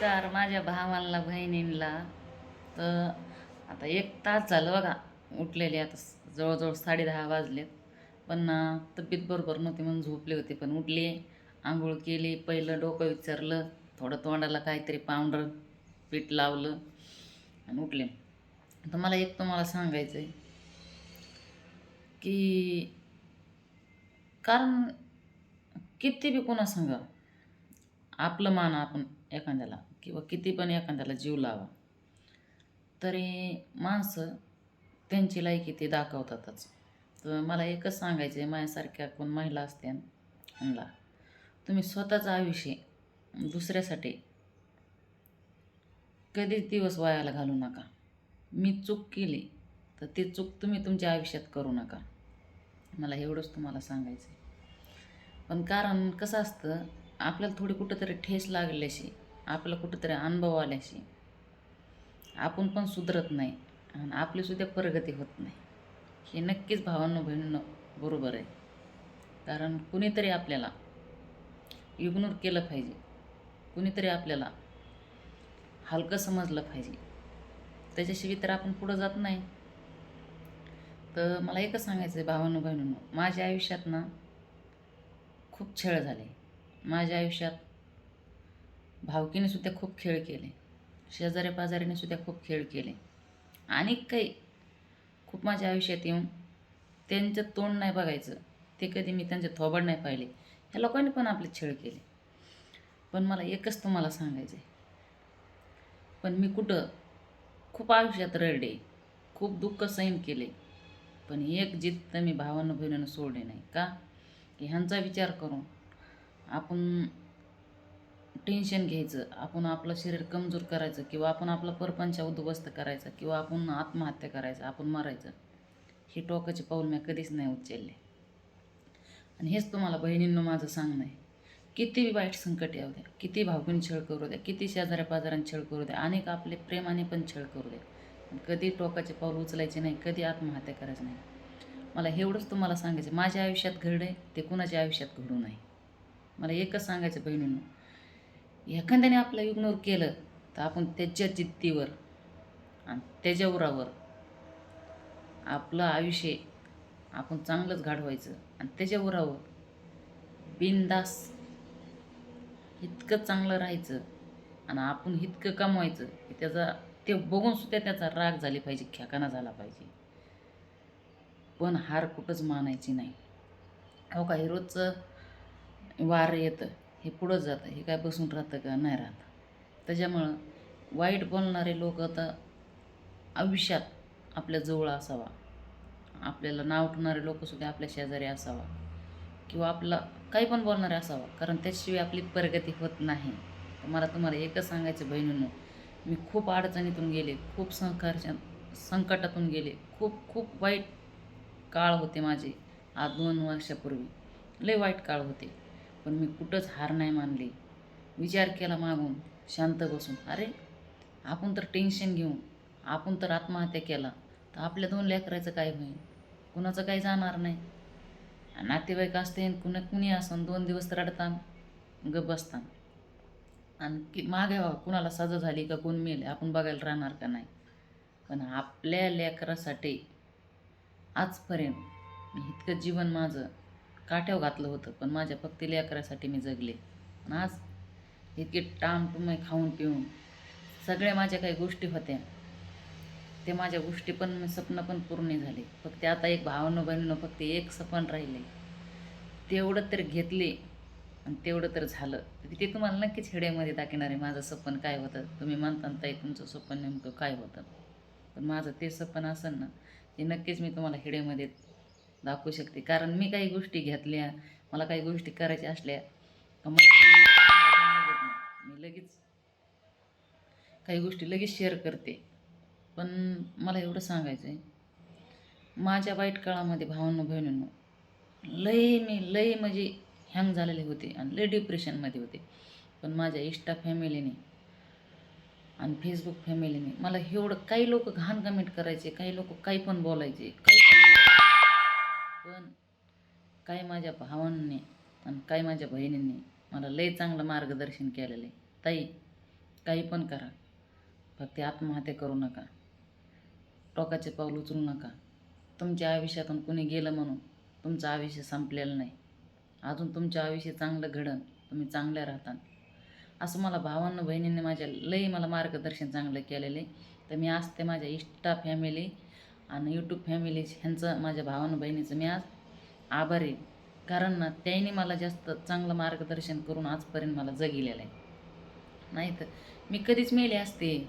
नमस्कार माझ्या भावांना बहिणींना तर आता एक तास झालं बघा उठलेले आता जवळजवळ साडे दहा वाजलेत पण तब्येत बरोबर नव्हती म्हणून झोपले होते पण उठले आंघोळ केली पहिलं डोकं विचारलं थोडं तोंडाला काहीतरी पावडर पीठ लावलं आणि उठले. तर मला एक तुम्हाला सांगायचं आहे की कारण किती बी कोणा सांगा आपलं मान आपण एखाद्याला किंवा किती पण एखाद्याला जीव लावा तरी माणसं त्यांची लायकी ते दाखवतातच. तर मला एकच सांगायचं आहे माझ्यासारख्या कोण महिला असत्या त्यांना तुम्ही स्वतःचं आयुष्य दुसऱ्यासाठी कधीच दिवस वायाला घालू नका. मी चूक केली तर ती चूक तुम्ही तुमच्या आयुष्यात करू नका. मला एवढंच तुम्हाला सांगायचं आहे पण कारण कसं असतं आपल्याला थोडी कुठंतरी ठेस लागल्याशी आपला कुठंतरी अनुभव आल्याशी आपण पण सुधरत नाही आणि आपलीसुद्धा प्रगती होत नाही. हे नक्कीच भावांनो बहिणींनो बरोबर आहे. कारण कुणीतरी आपल्याला इग्नोर केलं पाहिजे. कुणीतरी आपल्याला हलकं समजलं पाहिजे. त्याच्याशिवाय तर आपण पुढं जात नाही. तर मला एकच सांगायचं आहे भावांनो बहिणींनो माझ्या आयुष्यात ना खूप छळ झाले. माझ्या आयुष्यात भावकीने सुद्धा खूप खेळ केले. शेजाऱ्यापाजाऱ्याने सुद्धा खूप खेळ केले. आणि काही खूप माझ्या आयुष्यात येऊन त्यांचं तोंड नाही बघायचं. ते कधी मी त्यांचे थोबड नाही पाहिले. ह्या लोकांनी पण आपले छळ केले. पण मला एकच तुम्हाला सांगायचं आहे पण मी कुठं खूप आयुष्यात रडले खूप दुःख सहन केले पण एक जिद्द मी भावानं बहिणीनं सोडले नाही. का? की ह्यांचा विचार करून आपण टेन्शन घ्यायचं. आपण आपलं शरीर कमजोर करायचं किंवा आपण आपला परपंच उद्ध्वस्त करायचा किंवा आपण आत्महत्या करायचं आपण मरायचं. हे टोकाचे पाऊल मी कधीच नाही उचलले. आणि हेच तुम्हाला बहिणींनो माझं सांगणं आहे. किती बी वाईट संकट येऊ द्या किती भावकीन छळ करू द्या किती शेजाऱ्या पाजाऱ्यांनी छळ करू द्या अनेक आपले प्रेमाने पण छळ करू द्या. कधी टोकाचे पाऊल उचलायचे नाही कधी आत्महत्या करायचं नाही. मला एवढंच तुम्हाला सांगायचं माझ्या आयुष्यात घडलं आहे ते कुणाच्या आयुष्यात घडू नये. मला एकच सांगायचं बहिणींनो एखाद्याने आपलं इग्नोर केलं तर आपण त्याच्या जिद्दीवर आणि त्याच्या उरावर आपलं आयुष्य आपण चांगलंच घाडवायचं आणि त्याच्या उरावर बिनदास इतकं चांगलं राहायचं आणि आपण इतकं कमवायचं की त्याचा ते बघून सुद्धा त्याचा राग झाली पाहिजे ख्याकाना झाला पाहिजे. पण हार कुठंच मानायची नाही. हो काही रोजचं वार येतं. हे पुढं जातं हे काय बसून राहतं का? नाही राहतं. त्याच्यामुळं वाईट बोलणारे लोक आता आयुष्यात आपल्या जवळ असावा. आपल्याला नाव ठेवणारे लोकसुद्धा आपल्या शेजारी असावा. किंवा आपला काही पण बोलणारे असावा कारण त्याशिवाय आपली प्रगती होत नाही. तर मला तुम्हाला एकच सांगायचं बहिणींनो मी खूप अडचणीतून गेले खूप संघर्ष संकटातून गेले खूप खूप वाईट काळ होते माझे. आज दोन वर्षापूर्वी. लय वाईट काळ होते. पण मी कुठंच हार नाही मानली. विचार केला मागून शांत बसून. अरे आपण तर टेन्शन घेऊन आपण तर आत्महत्या केला तर आपल्या दोन लेकराचं काय होईल? कुणाचं काही जाणार नाही? आणि नातेवाईक असते कुणा कुणी असन दोन दिवस रडतान गप बसतान आणि की मागे व्हा कुणाला सजा झाली का कोण मेले आपण बघायला राहणार का नाही? पण आपल्या लेकरासाठी आजपर्यंत इतकं जीवन माझं काठ्याव घातलं होतं पण माझ्या फक्त लेकरासाठी मी जगले. आज इतके टामटुमे खाऊन पिऊन सगळ्या माझ्या काही गोष्टी होत्या. ते माझ्या गोष्टी पण स्वप्न पण पूर्ण झाले. फक्त आता एक भावनं बहिणीनं फक्त एक सपन राहिले तेवढं तर घेतले आणि तेवढं तर झालं. तर ते तुम्हाला नक्कीच हिड्यामध्ये दाखवणार आहे माझं सपन काय होतं? तुम्ही म्हणता ताई तुमचं स्वप्न नेमकं काय होतं? पण माझं ते सपन असेल ना ते नक्कीच मी तुम्हाला हिड्यामध्ये दाखवू शकते. कारण मी काही गोष्टी घेतल्या मला काही गोष्टी करायच्या असल्या मला मी लगेच काही गोष्टी लगेच शेअर करते. पण मला एवढं सांगायचं आहे माझ्या वाईट काळामध्ये भावांनो बहिणींनो लय मी लय म्हणजे हँग झालेले होते आणि लय डिप्रेशनमध्ये होते. पण माझ्या इष्टा फॅमिलीने आणि फेसबुक फॅमिलीने मला एवढं काही लोक घाण कमेंट करायचे काही लोक काही पण बोलायचे काही पण काही माझ्या भावांनी आणि काही माझ्या बहिणींनी मला लय चांगलं मार्गदर्शन केलेलं आहे. ताई काही पण करा. फक्त आत्महत्या करू नका. टोकाचे पाऊल उचलू नका. तुमच्या आयुष्यातून कुणी गेलं म्हणून तुमचं आयुष्य संपलेलं नाही. अजून तुमच्या आयुष्य चांगलं घडन. तुम्ही चांगल्या राहता. असं मला भावांना बहिणींनी माझ्या लई मला मार्गदर्शन चांगलं केलेलं आहे. तर मी आज ते माझ्या इष्टा फॅमिली आणि यूट्यूब फॅमिली ह्यांचं माझ्या भावानं बहिणीचं मी आज आभारी आहे. कारण ना त्यांनी मला जास्त चांगलं मार्गदर्शन करून आजपर्यंत मला जगिलेलं आहे. नाही तर मी कधीच मेले असते.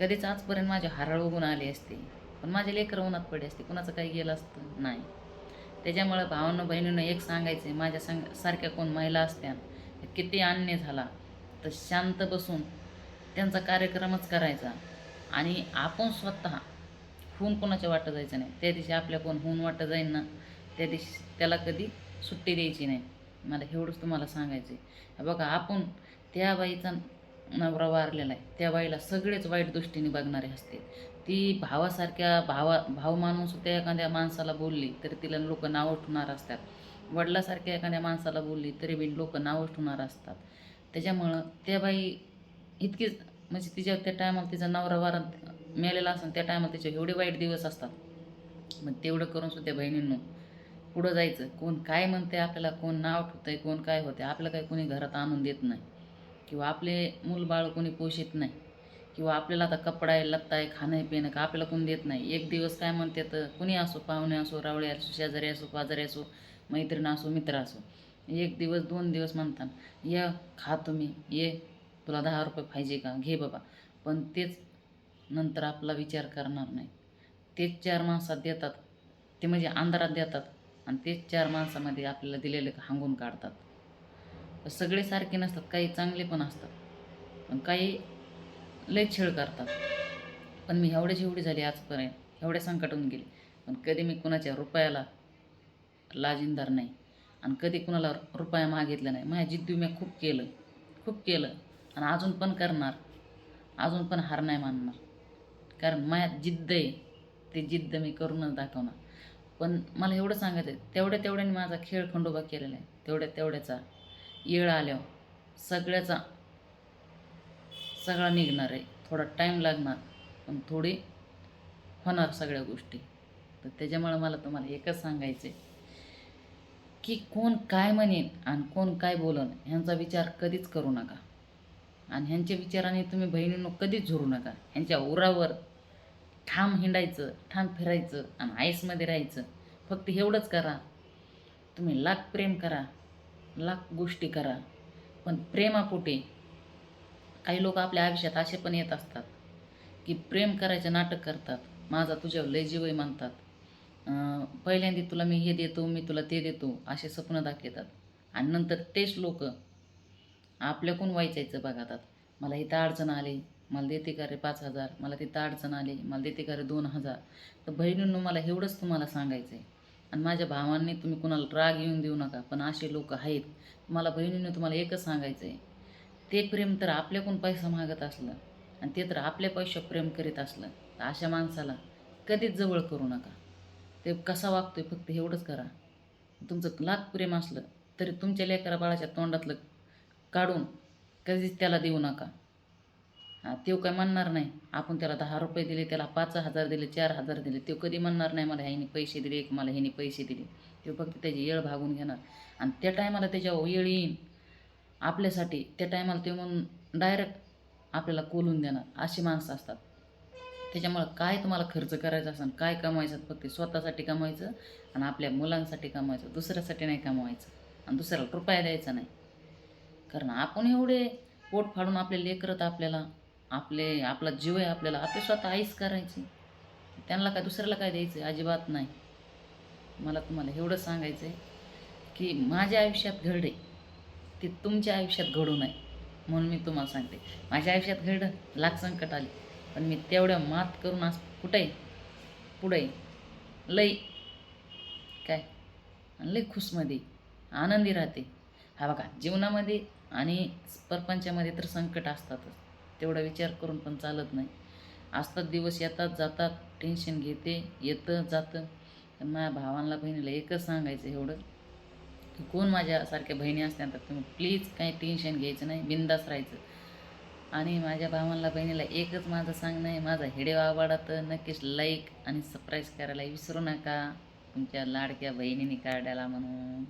कधीच आजपर्यंत माझ्या हारळ उगून आले असते. पण माझे लेकरं उन्हात पडले असते. कुणाचं काही गेलं असतं? नाही. त्याच्यामुळं भावानं बहिणीनं एक सांगायचं आहे माझ्या सांग सारख्या कोण महिला असत्या किती अन्य झाला तर शांत बसून त्यांचा कार्यक्रमच करायचा. आणि आपण स्वतः होऊन कोणाच्या वाटं जायचं नाही. त्या दिवशी आपल्या कोण होऊन वाटं जाईन ना त्या दिवशी त्याला कधी सुट्टी द्यायची नाही. मला एवढंच तुम्हाला सांगायचं आहे बघा आपण त्या बाईचा नवरा वारलेला आहे. त्या बाईला सगळेच वाईट दृष्टीने बघणारे असते. ती भावासारख्या भावा भाव मानून सुद्धा एखाद्या माणसाला बोलली तरी तिला लोक नावं ठेवणार असतात. वडिलासारख्या एखाद्या माणसाला बोलली तरी बी लोक नावं ठेवणार असतात. त्याच्यामुळं त्या बाई इतकीच म्हणजे तिच्या त्या टायमाला तिचा नवरा वारा मेलेला असेल त्या टायमाला त्याचे एवढे वाईट दिवस असतात. मग तेवढं करून सुद्धा बहिणींनो पुढं जायचं. कोण काय म्हणते आपल्याला कोण नाव ठेवतंय कोण काय होते आपलं काय कोणी घरात आणून देत नाही. किंवा आपले मूलबाळ कोणी पोषित नाही. किंवा आपल्याला आता कपडा आहे लत्ता आहे खाणं आहे पिणं का आपल्याला कोणी देत नाही. एक दिवस काय म्हणते तर कुणी असो पाहुणे असो रावळे असो शेजारी असो पाजारी असो मैत्रीण असो मित्र असो एक दिवस दोन दिवस म्हणतात ये खा तुम्ही ये तुला दहा रुपये पाहिजे का? घे बाबा. पण तेच नंतर आपला विचार करणार नाही. तेच चार माणसात देतात. ते म्हणजे अंधारात देतात. आणि तेच चार माणसामध्ये आपल्याला दिलेले हांगून काढतात. सगळे सारखे नसतात. काही चांगले पण असतात. पण काही लय छळ करतात. पण मी एवढे जेवढी झाली आजपर्यंत एवढ्या संकटून गेले. पण कधी मी कुणाच्या रुपयाला लाजिंदार नाही. आणि कधी कुणाला रुपया मागितला नाही. माझ्या जिद्दू मी खूप केलं. खूप केलं. आणि अजून पण करणार. अजून पण हार नाही मानणार. कारण माझ्या जिद्द आहे. ते जिद्द मी करूनच दाखवणार. पण मला एवढं सांगायचं आहे तेवढ्या तेवढ्याने माझा खेळ खंडोबा केलेला आहे. तेवढ्या तेवढ्याचा येळ आल्यावर सगळ्याचा सगळा निघणार आहे. थोडा टाईम लागणार पण थोडी होणार सगळ्या गोष्टी. तर त्याच्यामुळं मला तुम्हाला एकच सांगायचं आहे की कोण काय म्हणेन आणि कोण काय बोलन ह्यांचा विचार कधीच करू नका. आणि ह्यांच्या विचाराने तुम्ही बहिणींनो कधीच झुरू नका. ह्यांच्या उरावर ठाम हिंडायचं ठाम फिरायचं आणि आईसमध्ये राहायचं. फक्त एवढंच करा. तुम्ही लाख प्रेम करा लाख गोष्टी करा पण प्रेमापोटे काही लोक आपल्या आयुष्यात असे पण येत असतात की प्रेम करायचं नाटक करतात. माझा तुझ्यावर लय जीवय म्हणतात पहिल्यांदा तुला मी हे देतो मी तुला ते देतो असे स्वप्न दाखवतात. आणि नंतर तेच लोक आपल्याकडून वाईचायचं बघतात. मला इथं अडचण आली मला देते का रे पाच हजार? मला तिथं अडचण आली मला देते का रे दोन हजार? तर बहिणींनो मला एवढंच तुम्हाला सांगायचं आहे आणि माझ्या भावांनी तुम्ही कुणाला राग येऊन देऊ नका पण असे लोक आहेत. मला बहिणीनं तुम्हाला एकच सांगायचं आहे ते प्रेम तर आपल्याकडून पैसा मागत असलं आणि ते तर आपल्या पैशावर प्रेम करीत असलं. तर अशा माणसाला कधीच जवळ करू नका. ते कसा वागतोय फक्त एवढंच करा. तुमचं लाख प्रेम असलं तरी तुमच्या लेकरा बाळाच्या तोंडातलं काढून कधीच त्याला देऊ नका. तो काय म्हणणार नाही. आपण त्याला दहा रुपये दिले त्याला पाच हजार दिले चार हजार दिले तो कधी म्हणणार नाही मला ह्याने पैसे दिले एक मला ह्याने पैसे दिले. तो फक्त त्याची येळ भागून घेणार. आणि त्या टायमाला त्याच्या येळ येईन. आपल्यासाठी त्या टायमाला ते म्हणून डायरेक्ट आपल्याला कोलून देणार. अशी माणसं असतात. त्याच्यामुळं काय तुम्हाला खर्च करायचा असेल काय कमवायचं फक्त स्वतःसाठी कमवायचं आणि आपल्या मुलांसाठी कमवायचं. दुसऱ्यासाठी नाही कमवायचं. आणि दुसऱ्याला रुपया द्यायचा नाही. कारण आपण एवढे पोट फाडून आपले लेकरं तर आपल्याला. आपले आपला जीव आहे आपल्याला. आपले स्वतः आईस करायची. त्यांना काय दुसऱ्याला काय द्यायचं? आहे अजिबात नाही. मला तुम्हाला एवढं सांगायचं आहे की माझ्या आयुष्यात घडे. ते तुमच्या आयुष्यात घडू नये. म्हणून मी तुम्हाला सांगते. माझ्या आयुष्यात घडलं लाख संकट आले. पण मी तेवढ्या मात करून आज कुठे? आहे पुढे. आहे. लई काय? आणि लई खुशमध्ये आनंदी राहते. हा बघा जीवनामध्ये आणि परपंचामध्ये तर संकट असतातच. तेवढा विचार करून पण चालत नाही. असतात दिवस येतात जातात टेन्शन घेते येतं जातं. तर माझ्या भावांना बहिणीला एकच सांगायचं एवढं की कोण माझ्यासारख्या बहिणी असत्या तर तुम्ही प्लीज काही टेन्शन घ्यायचं नाही बिंदास राहायचं. आणि माझ्या भावांना बहिणीला एकच माझं सांगणं आहे माझा हिडे आवडला तर नक्कीच लाईक आणि सरप्राईज करायला विसरू नका. तुमच्या लाडक्या बहिणीने काढायला म्हणून.